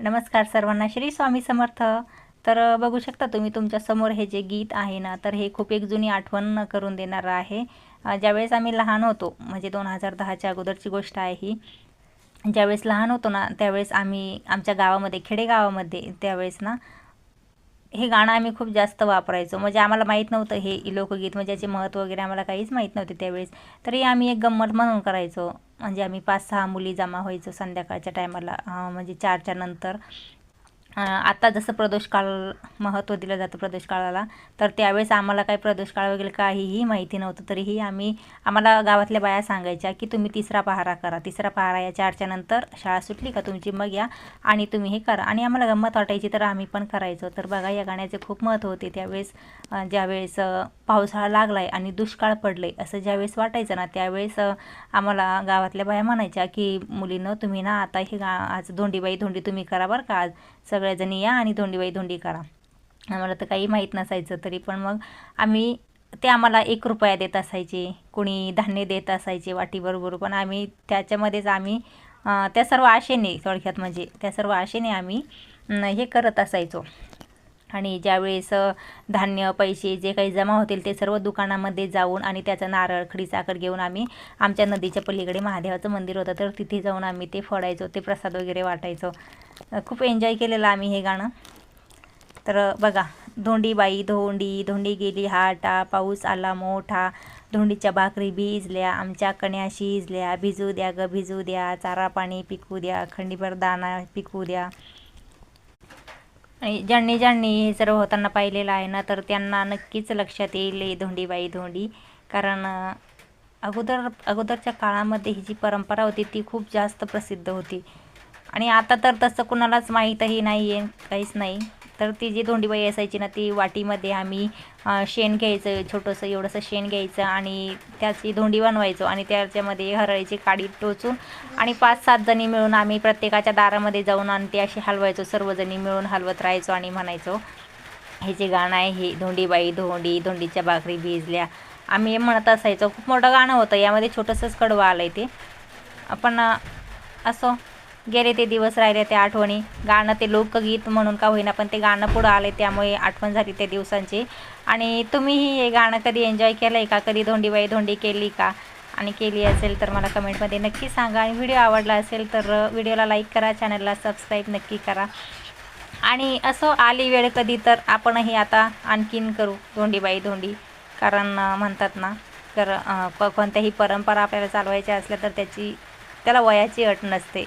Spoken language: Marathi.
नमस्कार सर्वांना श्री स्वामी समर्थ. तर बघू शकता तुम्ही तुमच्यासमोर हे जे गीत आहे ना तर हे खूप एक जुनी आठवण करून देणारं आहे. ज्यावेळेस आम्ही लहान होतो म्हणजे दोन हजार दहाच्या अगोदरची गोष्ट आहे ही. ज्यावेळेस लहान होतो ना त्यावेळेस आम्ही आमच्या गावामध्ये खेडेगावामध्ये त्यावेळेस ना हे गाणं आम्ही खूप जास्त वापरायचो. म्हणजे आम्हाला माहीत नव्हतं हे लोकगीत म्हणजे याचे महत्त्व वगैरे आम्हाला काहीच माहीत नव्हते त्यावेळेस. तरी आम्ही एक गंमत म्हणून करायचो. म्हणजे आम्ही पाच सहा मुली जमा व्हायचो संध्याकाळच्या टायमाला म्हणजे चारच्या नंतर. आता जसं प्रदोषकाळ महत्त्व दिलं जातं प्रदोषकाळाला तर त्यावेळेस आम्हाला काही प्रदोषकाळ वगैरे काहीही माहिती नव्हतं. तरीही आम्ही आम्हाला गावातल्या बाया सांगायच्या की तुम्ही तिसरा पहारा करा. तिसरा पहारा या चारच्या नंतर शाळा सुटली का तुमची? मग या आणि तुम्ही हे करा. आणि आम्हाला गंमत वाटायची तर आम्ही पण करायचो. तर बघा या गाण्याचे खूप महत्त्व होते. त्यावेळेस ज्यावेळेस पावसाळा लागला आहे आणि दुष्काळ पडलं आहे असं ज्यावेळेस वाटायचं ना त्यावेळेस आम्हाला गावातल्या बाया म्हणायच्या की मुलीनं तुम्ही ना आता हे गा आज धोंडीबाई धोंडी तुम्ही करा बरं का. आज सगळं सगळ्याजणी या आणि धोंडीबाई धोंडी करा. आम्हाला तर काही माहीत नसायचं तरी पण मग आम्ही ते आम्हाला एक रुपया देत असायचे कोणी धान्य देत असायचे वाटीबरोबर पण आम्ही त्याच्यामध्येच आम्ही त्या सर्व आशेने थोडक्यात म्हणजे त्या सर्व आशेने आम्ही हे करत असायचो. आणि ज्यावेळेस धान्य पैसे जे काही जमा होतील ते सर्व दुकानामध्ये जाऊन आणि त्याचं नारळ खडी साखर घेऊन आम्ही आमच्या नदीच्या पलीकडे महादेवाचं मंदिर होतं तर तिथे जाऊन आम्ही ते फोडायचो ते प्रसाद वगैरे वाटायचो. खूप एन्जॉय केलेलं आम्ही हे गाणं. तर बघा धोंडी बाई धोंडी धोंडी गेली हाटा पाऊस आला मोठा. धोंडीच्या भाकरी भिजल्या आमच्या कण्या शिजल्या. भिजू द्या ग भिजू द्या. चारा पाणी पिकू द्या खंडीभर दाणा पिकू द्या. आणि ज्यांनी ज्यांनी हे सर्व होताना पाहिलेलं आहे ना तर त्यांना नक्कीच लक्षात येईल धोंडीबाई धोंडी. कारण अगोदर अगोदरच्या काळामध्ये ही जी परंपरा होती ती खूप जास्त प्रसिद्ध होती. आणि आता तर तसं कुणालाच माहीतही नाही आहे काहीच नाही. तर ती जी धोंडीबाई असायची ना ती वाटीमध्ये आम्ही शेण घ्यायचं छोटंसं एवढंसं शेण घ्यायचं आणि त्याची धोंडी बनवायचो आणि त्याच्यामध्ये हरळीची काडी टोचून आणि पाच सात जणी मिळून आम्ही प्रत्येकाच्या दारामध्ये जाऊन आणि ते अशी हलवायचो सर्वजणी मिळून हलवत राहायचो आणि म्हणायचो हे जे गाणं आहे हे धोंडीबाई धोंडी धोंडीच्या भाकरी भिजल्या. आम्ही म्हणत असायचो खूप मोठं गाणं होतं यामध्ये छोटंसंच कडवं आलं आहे ते. पण असो गेले ते दिवस राहिले त्या आठवणी. गाणं ते लोकगीत म्हणून का होईना पण ते गाणं पुढं आले त्यामुळे आठवण झाली त्या दिवसांची. आणि तुम्हीही हे गाणं कधी एन्जॉय केलं आहे का? कधी धोंडीबाई धोंडी केली का? आणि केली असेल तर मला कमेंटमध्ये नक्की सांगा. आणि व्हिडिओ आवडला असेल तर व्हिडिओला लाईक करा चॅनलला सबस्क्राईब नक्की करा. आणि असं आली वेळ कधी तर आपणही आता आणखीन करू धोंडीबाई धोंडी. कारण म्हणतात ना तर कोणत्याही परंपरा आपल्याला चालवायच्या असल्या तर त्याची त्याला वयाची अट नसते.